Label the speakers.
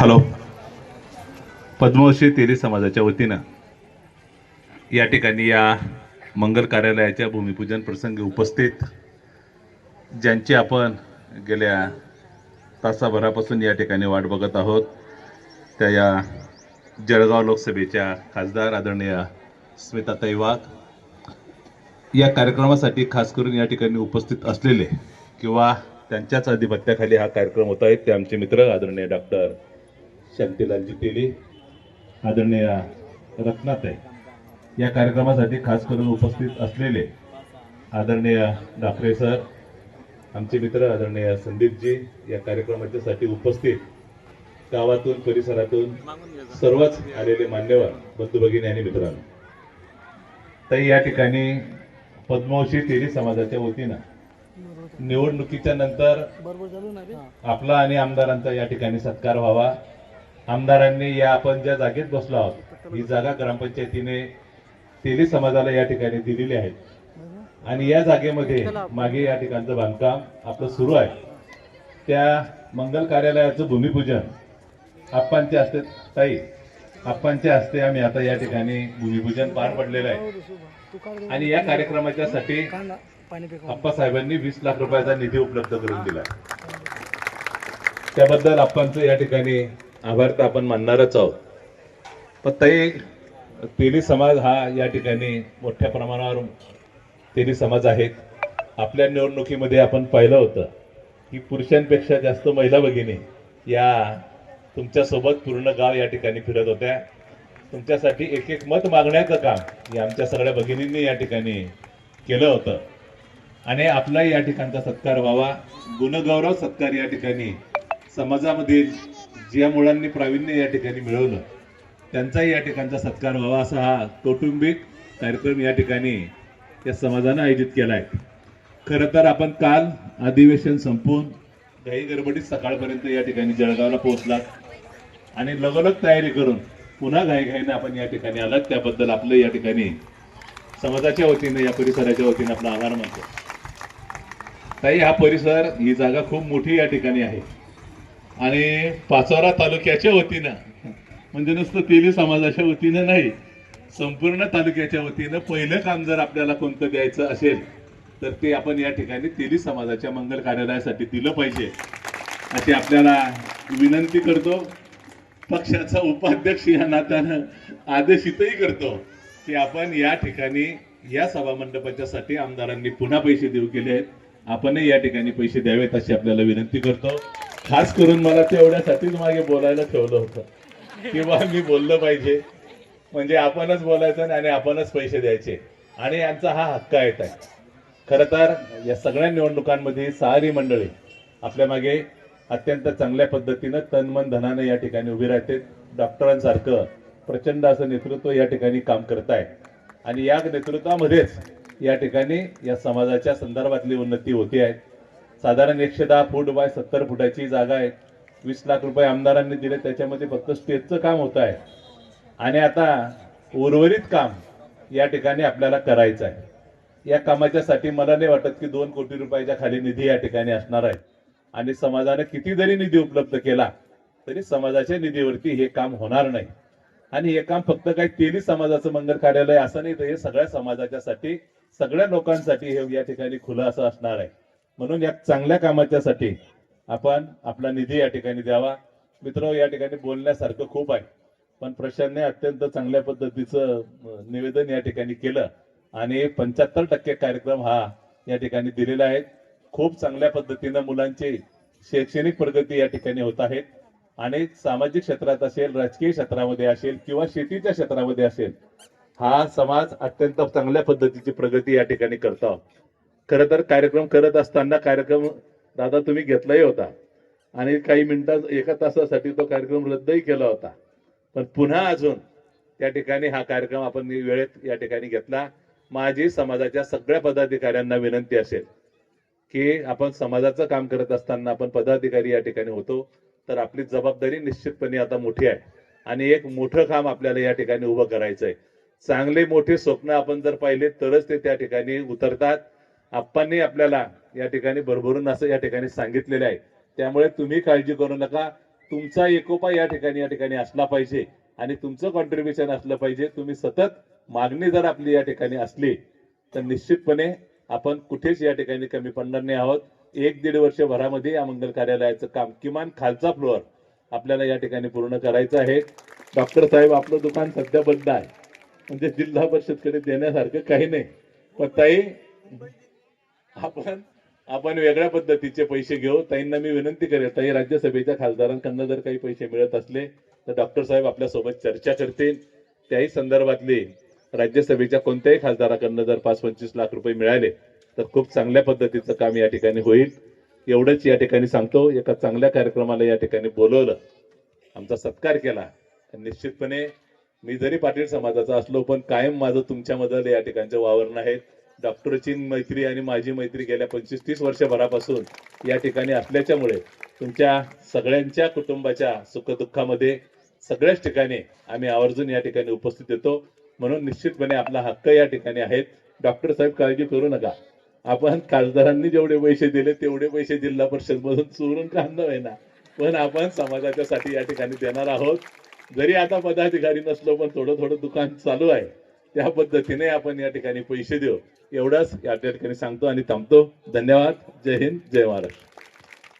Speaker 1: Hello. पद्मवशी तेली समाजाच्या वतीनं या ठिकाणी या मंगल कार्यालयाच्या भूमिपूजन प्रसंगी उपस्थित ज्यांची आपण गेल्या तासाभरापासून या ठिकाणी वाट बघत आहोत त्या या जळगाव लोकसभेच्या खासदार आदरणीय स्मिताताई वाघ या कार्यक्रमासाठी खास करून या ठिकाणी उपस्थित असलेले किंवा त्यांच्याच आधिपत्याखाली हा कार्यक्रम होत आहे ते आमचे मित्र आदरणीय डॉक्टर शांतीलालजी तेली आदरणीय रत्नाताई या कार्यक्रमासाठी खास करून उपस्थित असलेले आदरणीय डाकरे सर आमचे मित्र आदरणीय संदीपजी या कार्यक्रमाच्यासाठी उपस्थित गावातून परिसरातून सर्वच आलेले मान्यवर बंधू भगिनी आणि मित्रांनो. ताई या ठिकाणी पद्मवशी तेली समाजाच्या वतीनं निवडणुकीच्या नंतर आपला आणि आमदारांचा या ठिकाणी सत्कार व्हावा. आमदारांनी या आपण ज्या जागेत बसलो आहोत ही जागा ग्रामपंचायतीने तेली समाजाला या ठिकाणी दिलेली आहे. आणि या जागेमध्ये मागे या ठिकाणचं बांधकाम आपलं सुरू आहे. त्या मंगल कार्यालयाचं भूमिपूजन आप्पांचे हस्ते ताई आप्पांच्या हस्ते आम्ही आता या ठिकाणी भूमिपूजन पार पडलेलं आहे. आणि या कार्यक्रमाच्या साठी आप्पा साहेबांनी वीस लाख रुपयाचा निधी उपलब्ध करून दिला त्याबद्दल आप्पांचं या ठिकाणी आभार तर आपण मानणारच आहोत. पण तरी तेली समाज हा या ठिकाणी मोठ्या प्रमाणावर तेली समाज आहेत. आपल्या निवडणुकीमध्ये आपण पाहिलं होतं की पुरुषांपेक्षा जास्त महिला भगिनी या तुमच्यासोबत पूर्ण गाव या ठिकाणी फिरत होत्या. तुमच्यासाठी एक एक मत मागण्याचं काम या आमच्या सगळ्या भगिनींनी या ठिकाणी केलं होतं. आणि आपलाही या ठिकाणचा सत्कार व्हावा. गुणगौरव सत्कार या ठिकाणी समाजामधील ज्या मुलांनी प्रावीण्य या ठिकाणी मिळवलं. त्यांचाही या ठिकाणचा सत्कार व्हावा असा हा कौटुंबिक कार्यक्रम या ठिकाणी या समाजानं आयोजित केला आहे खरं तर आपण काल अधिवेशन संपवून घाई गडबडीत सकाळपर्यंत या ठिकाणी जळगावला पोहोचलात. आणि लगोलग तयारी करून पुन्हा घाईघाईने आपण या ठिकाणी आलात. त्याबद्दल आपलं या ठिकाणी समाजाच्या वतीने या परिसराच्या वतीने आपला आभार मानतो. ताई हा परिसर ही जागा खूप मोठी या ठिकाणी आहे. आणि पाचोरा तालुक्याच्या वतीनं म्हणजे नुसतं तेली समाजाच्या वतीनं नाही संपूर्ण तालुक्याच्या वतीनं पहिलं काम जर आपल्याला कोणतं द्यायचं असेल तर ते आपण या ठिकाणी तेली समाजाच्या मंगल कार्यालयासाठी दिलं पाहिजे. अशी आपल्याला विनंती करतो. पक्षाचा उपाध्यक्ष या नात्यानं आदेशितही करतो की आपण या ठिकाणी या सभामंडपाच्यासाठी आमदारांनी पुन्हा पैसे देऊ केले आहेत. आपणही या ठिकाणी पैसे द्यावेत अशी आपल्याला विनंती करतो. खास करून मला तेवढ्यासाठीच मागे बोलायला ठेवलं होतं. किंवा मी बोललं पाहिजे. म्हणजे आपणच बोलायचं आणि आपणच पैसे द्यायचे. आणि यांचा हा हक्क आहे खरं तर या सगळ्या निवडणुकांमध्ये सारी मंडळी आपल्या मागे अत्यंत चांगल्या पद्धतीनं तन मन धनाने या ठिकाणी उभी राहते. डॉक्टरांसारखं प्रचंड असं नेतृत्व या ठिकाणी काम करत आहे आणि या नेतृत्वामध्येच या ठिकाणी या समाजाच्या संदर्भातली उन्नती होती आहे. साधारण एकशे दहा फूट बाय सत्तर फुटाची जागा आहे. वीस लाख रुपये आमदारांनी दिले त्याच्यामध्ये फक्त स्टेजचं काम होत आहे. आणि आता उर्वरित काम या ठिकाणी आपल्याला करायचं आहे. या कामाच्यासाठी मला नाही वाटत की दोन कोटी रुपयाच्या खाली निधी या ठिकाणी असणार आहे. आणि समाजाने किती जरी निधी उपलब्ध केला तरी समाजाच्या निधीवरती हे काम होणार नाही. आणि हे काम फक्त काही तेली समाजाचं मंगल कार्यालय असं नाही तर हे सगळ्या समाजाच्यासाठी सगळ्या लोकांसाठी हे या ठिकाणी खुलं असं असणार आहे. म्हणून या चांगल्या कामाच्यासाठी आपण आपला निधी या ठिकाणी द्यावा. मित्र या ठिकाणी बोलण्यासारखं खूप आहे पण प्रशांतने अत्यंत चांगल्या पद्धतीचं निवेदन या ठिकाणी केलं आणि पंच्याहत्तर टक्के कार्यक्रम हा या ठिकाणी दिलेला आहे. खूप चांगल्या पद्धतीनं मुलांची शैक्षणिक प्रगती या ठिकाणी होत आहेत आणि सामाजिक क्षेत्रात असेल राजकीय क्षेत्रामध्ये असेल किंवा शेतीच्या क्षेत्रामध्ये असेल हा समाज अत्यंत चांगल्या पद्धतीची प्रगती या ठिकाणी करतो. खरं तर कार्यक्रम करत असताना कार्यक्रम दादा तुम्ही घेतलाही होता. आणि काही मिनिटात एका तासासाठी तो कार्यक्रम रद्दही केला होता. पण पुन्हा अजून त्या ठिकाणी हा कार्यक्रम आपण वेळेत या ठिकाणी घेतला. माझी समाजाच्या सगळ्या पदाधिकाऱ्यांना विनंती असेल की आपण समाजाचं काम करत असताना आपण पदाधिकारी या ठिकाणी होतो. तर आपली जबाबदारी निश्चितपणे आता मोठी आहे. आणि एक मोठं काम आपल्याला या ठिकाणी उभं करायचं आहे चांगले मोठे स्वप्न आपण जर पाहिले तरच ते त्या ठिकाणी उतरतात. आप्पांनी आपल्याला या ठिकाणी भरभरून असं या ठिकाणी सांगितलेलं आहे. त्यामुळे तुम्ही काळजी करू नका. तुमचा एकोपा या ठिकाणी या ठिकाणी असला पाहिजे आणि तुमचं कॉन्ट्रीब्युशन असलं पाहिजे. तुम्ही सतत मागणी जर आपली या ठिकाणी असली तर निश्चितपणे आपण कुठेच या ठिकाणी कमी पडणार नाही आहोत. एक दीड वर्षभरामध्ये या मंगल कार्यालयाचं काम किमान खालचा फ्लोअर आपल्याला या ठिकाणी पूर्ण करायचं आहे. डॉक्टर साहेब आपलं दुकान सध्या बंद आहे. म्हणजे जिल्हा परिषदकडे देण्यासारखं काही नाही. पण ताई आपण आपण वेगळ्या पद्धतीचे पैसे घेऊ. ताईंना मी विनंती करेल ताई राज्यसभेच्या खासदारांकडनं जर काही पैसे मिळत असले तर डॉक्टर साहेब आपल्यासोबत चर्चा करतील. त्याही संदर्भातले राज्यसभेच्या कोणत्याही खासदाराकडनं जर पाच पंचवीस लाख रुपये मिळाले तर खूप चांगल्या पद्धतीचं काम या ठिकाणी होईल. एवढंच या ठिकाणी सांगतो एका चांगल्या कार्यक्रमाला या ठिकाणी बोलवलं आमचा सत्कार केला. निश्चितपणे मी जरी पाटील समाजाचा असलो पण कायम माझं तुमच्यामधलं या ठिकाणचं वावरण आहे. डॉक्टरची मैत्री आणि माझी मैत्री गेल्या पंचवीस तीस वर्षभरापासून या ठिकाणी असल्याच्यामुळे तुमच्या सगळ्यांच्या कुटुंबाच्या सुखदुःखामध्ये सगळ्याच ठिकाणी आम्ही आवर्जून या ठिकाणी उपस्थित येतो. म्हणून निश्चितपणे आपला हक्क या ठिकाणी आहेत. डॉक्टर साहेब काळजी करू नका. आपण खासदारांनी जेवढे पैसे दिले तेवढे पैसे जिल्हा परिषद मधून चोरून आहे ना. पण आपण समाजाच्या साठी या ठिकाणी देणार आहोत. जरी आता पदाधिकारी नसलो पण थोडं थोडं दुकान चालू आहे. त्या पद्धतीने आपण या ठिकाणी पैसे देऊ. एवढंच या ठिकाणी सांगतो आणि थांबतो. धन्यवाद. जय हिंद. जय महाराष्ट्र.